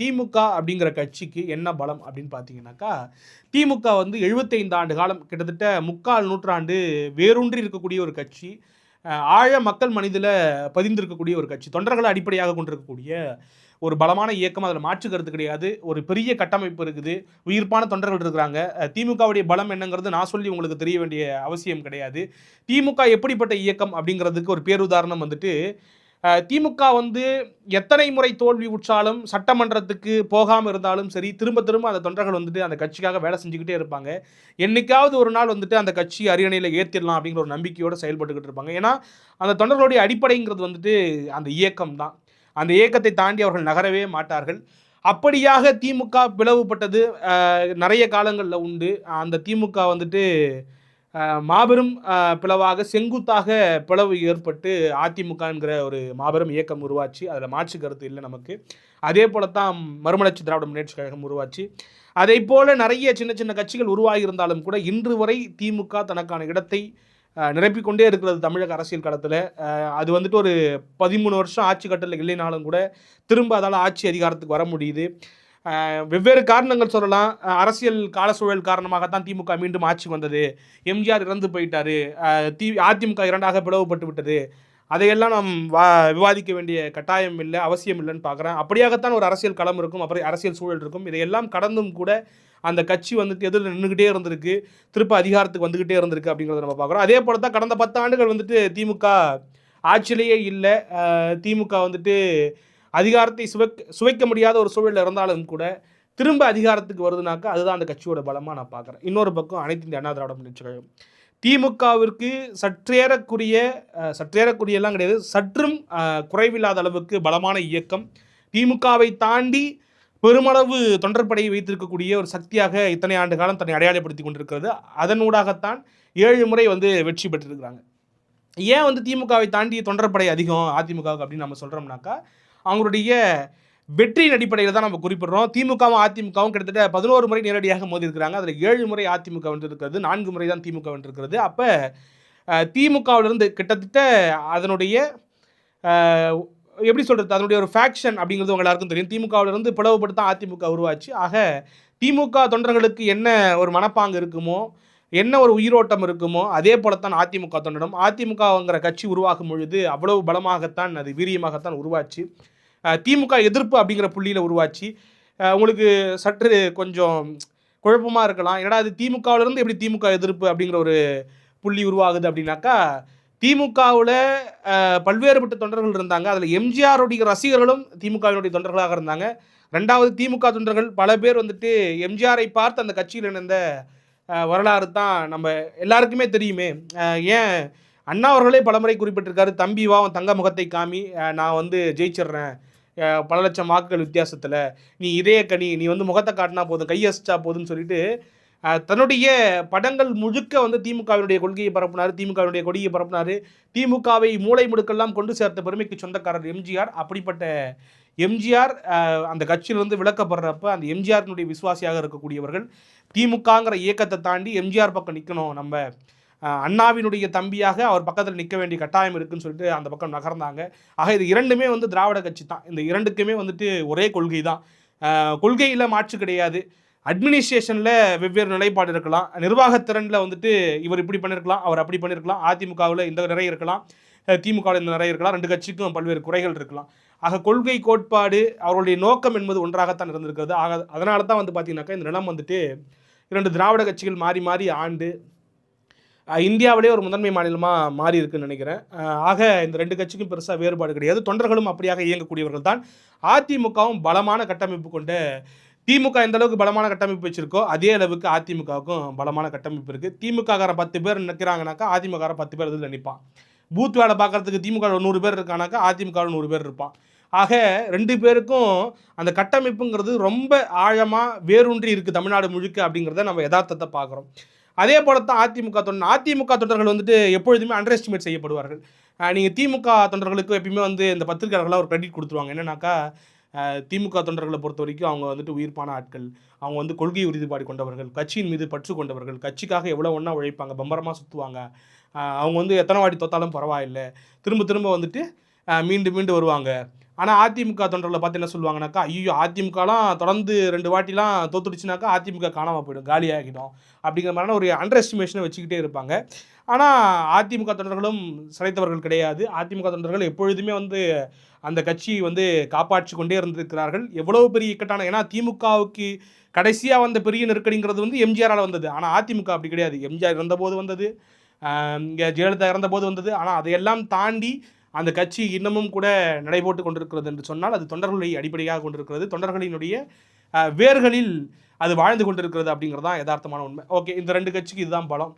திமுக அப்படிங்கிற கட்சிக்கு என்ன பலம் அப்படின்னு பார்த்தீங்கன்னாக்கா திமுக வந்து 75 ஆண்டு காலம் கிட்டத்தட்ட முக்கால் நூற்றாண்டு வேரூன்றி இருக்கக்கூடிய ஒரு கட்சி ஆழ மக்கள் மனிதில் பதிந்திருக்கக்கூடிய ஒரு கட்சி தொண்டர்களை அடிப்படையாக கொண்டிருக்கக்கூடிய ஒரு பலமான இயக்கம் அதில் மாற்றுக்கிறது கிடையாது. ஒரு பெரிய கட்டமைப்பு இருக்குது. உயிர்ப்பான தொண்டர்கள் இருக்கிறாங்க. திமுகவுடைய பலம் என்னங்கிறது நான் சொல்லி உங்களுக்கு தெரிய வேண்டிய அவசியம் கிடையாது. திமுக எப்படிப்பட்ட இயக்கம் அப்படிங்கிறதுக்கு ஒரு பேருதாரணம் வந்துட்டு திமுக வந்து எத்தனை முறை தோல்வி உற்றாலும் சட்டமன்றத்துக்கு போகாமல் இருந்தாலும் சரி திரும்ப திரும்ப அந்த தொண்டர்கள் வந்துட்டு அந்த கட்சிக்காக வேலை செஞ்சுக்கிட்டே இருப்பாங்க. என்னைக்காவது ஒரு நாள் வந்துட்டு அந்த கட்சி அரியணையில் ஏற்றிடலாம் அப்படிங்கிற ஒரு நம்பிக்கையோடு செயல்பட்டுக்கிட்டு இருப்பாங்க. ஏன்னா அந்த தொண்டர்களுடைய அடிப்படைங்கிறது வந்துட்டு அந்த இயக்கம் தான். அந்த இயக்கத்தை தாண்டி அவர்கள் நகரவே மாட்டார்கள். அப்படியாக திமுக பிளவுபட்டது நிறைய காலங்களில் உண்டு. அந்த திமுக வந்துட்டு மாபெரும் பிளவாக செங்குத்தாக பிளவு ஏற்பட்டு அதிமுகங்கிற ஒரு மாபெரும் இயக்கம் உருவாச்சு. அதில் மாற்று கருத்து இல்லை நமக்கு. அதே போல தான் மறுமலர்ச்சி திராவிட முன்னேற்ற கழகம் உருவாச்சு. அதே போல நிறைய சின்ன சின்ன கட்சிகள் உருவாகியிருந்தாலும் கூட இன்று வரை திமுக தனக்கான இடத்தை நிரப்பிக்கொண்டே இருக்கிறது தமிழக அரசியல் களத்தில். அது வந்துட்டு ஒரு பதிமூணு வருஷம் ஆட்சி கட்டத்தில் இல்லைனாலும் கூட திரும்ப அதால் ஆட்சி அதிகாரத்துக்கு வர முடியுது. வெவ்வேறு காரணங்கள் சொல்லலாம். அஹ், அரசியல் காலசூழல் காரணமாகத்தான் திமுக மீண்டும் ஆட்சிக்கு வந்தது. எம்ஜிஆர் இறந்து போயிட்டாரு. தி அதிமுக இரண்டாக பிளவுபட்டு விட்டது. அதையெல்லாம் நாம் வா விவாதிக்க வேண்டிய கட்டாயம் இல்லை அவசியம் இல்லைன்னு பார்க்குறேன். அப்படியாகத்தான் ஒரு அரசியல் களம் இருக்கும் அப்புறம் அரசியல் சூழல் இருக்கும். இதையெல்லாம் கடந்தும் கூட அந்த கட்சி வந்துட்டு எதிரில் நின்றுக்கிட்டே இருந்திருக்கு. திருப்ப அதிகாரத்துக்கு வந்துக்கிட்டே இருந்திருக்கு அப்படிங்கிறத நம்ம பார்க்குறோம். அதே போல தான் கடந்த பத்து ஆண்டுகள் வந்துட்டு திமுக ஆட்சியிலேயே இல்லை. திமுக வந்துட்டு அதிகாரத்தை சுவைக்க சுவைக்க முடியாத ஒரு சூழலில் இருந்தாலும் கூட திரும்ப அதிகாரத்துக்கு வருதுனாக்கா அதுதான் அந்த கட்சியோட பலமாக நான் பார்க்குறேன். இன்னொரு பக்கம் அனைத்து இந்திய அண்ணா திராவிட முன்னேற்ற கழகம். திமுகவிற்கு சற்றேறக்குரிய சற்றேறக்குரியெல்லாம் கிடையாது சற்றும் குறைவில்லாத அளவுக்கு பலமான இயக்கம். திமுகவை தாண்டி பெருமளவு தொண்டர்படையை வைத்திருக்கக்கூடிய ஒரு சக்தியாக இத்தனை ஆண்டு காலம் தன்னை அடையாளப்படுத்தி கொண்டிருக்கிறது. அதனூடாகத்தான் ஏழு முறை வந்து வெற்றி பெற்றிருக்கிறாங்க. ஏன் வந்து திமுகவை தாண்டி தொண்டர்படை அதிகம் அதிமுகவுக்கு அப்படின்னு நம்ம சொல்கிறோம்னாக்கா அவங்களுடைய வெற்றியின் அடிப்படையில் தான் நம்ம குறிப்பிடுறோம். திமுகவும் அதிமுகவும் கிட்டத்தட்ட பதினோரு முறை நேரடியாக மோதி இருக்கிறாங்க அதில் ஏழு முறை அதிமுக வென்றிருக்கிறது நான்கு முறை தான் திமுக வென்றிருக்கிறது. அப்போ திமுகவிலிருந்து கிட்டத்தட்ட அதனுடைய எப்படி சொல்கிறது அதனுடைய ஒரு ஃபேக்ஷன் அப்படிங்கிறது உங்க எல்லாருக்கும் தெரியும். திமுகவிலிருந்து பிளவுபட்டு தான் அதிமுக உருவாச்சு. ஆக திமுக தொண்டர்களுக்கு என்ன ஒரு மனப்பாங்கு இருக்குமோ என்ன ஒரு உயிரோட்டம் இருக்குமோ அதே போலத்தான் அதிமுக தொண்டனும் அதிமுகங்கிற கட்சி உருவாகும் பொழுது அவ்வளவு பலமாகத்தான் அது வீரியமாகத்தான் உருவாச்சு. திமுக எதிர்ப்பு அப்படிங்கிற புள்ளியில் உருவாச்சு. உங்களுக்கு சற்று கொஞ்சம் குழப்பமாக இருக்கலாம். என்னடா அது திமுகவிலிருந்து எப்படி திமுக எதிர்ப்பு அப்படிங்கிற ஒரு புள்ளி உருவாகுது அப்படின்னாக்கா திமுகவில் பல்வேறுபட்ட தொண்டர்கள் இருந்தாங்க. அதில் எம்ஜிஆருடைய ரசிகர்களும் திமுகவினுடைய தொண்டர்களாக இருந்தாங்க. ரெண்டாவது திமுக தொண்டர்கள் பல பேர் வந்துட்டு எம்ஜிஆரை பார்த்து அந்த கட்சியில் இணைந்த வரலாறு தான் நம்ம எல்லாருக்குமே தெரியுமே. ஏன்? அண்ணா அவர்களே பலமுறை குறிப்பிட்டிருக்காரு தம்பி வா அவன் தங்க முகத்தை காமி. நான் வந்து ஜெயிச்சிடுறேன். பல லட்சம் வாக்குகள் வித்தியாசத்தில். நீ இதய கனி நீ வந்து முகத்தை காட்டினா போதும் கையசிச்சா போதும்னு சொல்லிட்டு தன்னுடைய படங்கள் முழுக்க வந்து திமுகவினுடைய கொள்கையை பரப்புனார் திமுகவினுடைய கொடியை பரப்புனார். திமுகவை மூளை முடுக்கெல்லாம் கொண்டு சேர்த்த பெருமைக்கு சொந்தக்காரர் எம்ஜிஆர். அப்படிப்பட்ட எம்ஜிஆர் அந்த கட்சியிலிருந்து விளக்கப்படுறப்ப அந்த எம்ஜிஆரினுடைய விசுவாசியாக இருக்கக்கூடியவர்கள் திமுகங்கிற இயக்கத்தை தாண்டி எம்ஜிஆர் பக்கம் நிற்கணும் நம்ம அண்ணாவினுடைய தம்பியாக அவர் பக்கத்தில் நிற்க வேண்டிய கட்டாயம் இருக்குன்னு சொல்லிட்டு அந்த பக்கம் நகர்ந்தாங்க. ஆக இது இரண்டுமே வந்து திராவிட கட்சி தான். இந்த இரண்டுக்குமே வந்துட்டு ஒரே கொள்கை தான். கொள்கையில் மாற்று கிடையாது. அட்மினிஸ்ட்ரேஷனில் வெவ்வேறு நிலைப்பாடு இருக்கலாம். நிர்வாகத்திறனில் வந்துட்டு இவர் இப்படி பண்ணியிருக்கலாம் அவர் அப்படி பண்ணியிருக்கலாம் அதிமுகவில் இந்த நிறைய இருக்கலாம் திமுகவில் இந்த நிறைய இருக்கலாம். ரெண்டு கட்சிக்கும் பல்வேறு குறைகள் இருக்கலாம். ஆக கொள்கை கோட்பாடு அவருடைய நோக்கம் என்பது ஒன்றாகத்தான் இருந்திருக்கிறது. ஆக அதனால தான் வந்து பார்த்தீங்கன்னாக்கா இந்த நிலம் வந்துட்டு இரண்டு திராவிட கட்சிகள் மாறி மாறி ஆண்டு இந்தியாவிலே ஒரு முதன்மை மாநிலமாக மாறி இருக்குன்னு நினைக்கிறேன். ஆக இந்த ரெண்டு கட்சிக்கும் பெருசாக வேறுபாடு கிடையாது. தொண்டர்களும் அப்படியாக இயங்கக்கூடியவர்கள் தான். அதிமுகவும் பலமான கட்டமைப்பு கொண்ட திமுக எந்த அளவுக்கு பலமான கட்டமைப்பு வச்சிருக்கோ அதே அளவுக்கு அதிமுகவுக்கும் பலமான கட்டமைப்பு இருக்குது திமுககாரன் பத்து பேர் நிற்கிறாங்கனாக்கா அதிமுககாரன் பத்து பேர் இதில் நிற்பான் பூத் வேலை பார்க்குறதுக்கு திமுக நூறு பேர் இருக்கானாக்கா அதிமுக நூறு பேர் இருப்பான். ஆக ரெண்டு பேருக்கும் அந்த கட்டமைப்புங்கிறது ரொம்ப ஆழமாக வேரூன்றி இருக்குது தமிழ்நாடு முழுக்க அப்படிங்கிறத நம்ம யதார்த்தத்தை பார்க்குறோம். அதே போல தான் அதிமுக தொண்டர் அதிமுக தொண்டர்கள் வந்துட்டு எப்பொழுதுமே அண்டர் எஸ்டிமேட் செய்யப்படுவார்கள் நீங்கள் திமுக தொண்டர்களுக்கு எப்பயுமே வந்து இந்த பத்திரிகையாளர்களாக ஒரு கிரெடிட் கொடுத்துருவாங்க. என்னன்னாக்கா திமுக தொண்டர்களை பொறுத்த வரைக்கும் அவங்க வந்துட்டு உயிர்ப்பான ஆட்கள். அவங்க வந்து கொள்கை உறுதிப்பாடு கொண்டவர்கள் கட்சியின் மீது பற்று கொண்டவர்கள் கட்சிக்காக எவ்வளோ ஒன்றா உழைப்பாங்க பம்பரமாக சுற்றுவாங்க அவங்க வந்து எத்தனை வாட்டி தோத்தாலும் பரவாயில்லை. திரும்ப திரும்ப வந்துட்டு மீண்டும் மீண்டும் வருவாங்க. ஆனால் அதிமுக தொண்டர்களை பார்த்து என்ன சொல்லுவாங்கனாக்கா ஐயோ அதிமுகலாம் தொடர்ந்து ரெண்டு வாட்டிலாம் தோத்துடுச்சுனாக்கா அதிமுக காணாமல் போயிடும் காலியாகிடும் அப்படிங்கிற மாதிரியான ஒரு அண்டர் எஸ்டிமேஷனை வச்சுக்கிட்டே இருப்பாங்க. ஆனால் அதிமுக தொண்டர்களும் சிறைத்தவர்கள் கிடையாது. அதிமுக தொண்டர்கள் எப்பொழுதுமே வந்து அந்த கட்சி வந்து காப்பாற்றி கொண்டே இருந்திருக்கிறார்கள். எவ்வளோ பெரிய இக்கட்டான ஏன்னா திமுகவுக்கு கடைசியாக வந்த பெரிய நெருக்கடிங்கிறது வந்து எம்ஜிஆரால் வந்தது. ஆனால் அதிமுக அப்படி கிடையாது. எம்ஜிஆர் இருந்தபோது வந்தது இங்கே ஜெயலலிதா இறந்தபோது வந்தது. ஆனால் அதையெல்லாம் தாண்டி அந்த கட்சி இன்னமும் கூட நடைபோட்டு கொண்டிருக்கிறது என்று சொன்னால் அது தொண்டர்களை அடிப்படையாக கொண்டிருக்கிறது. தொண்டர்களினுடைய வேர்களில் அது வாழ்ந்து கொண்டிருக்கிறது அப்படிங்கிறது தான் யதார்த்தமான உண்மை. ஓகே இந்த ரெண்டு கட்சிக்கு இதுதான் பலம்.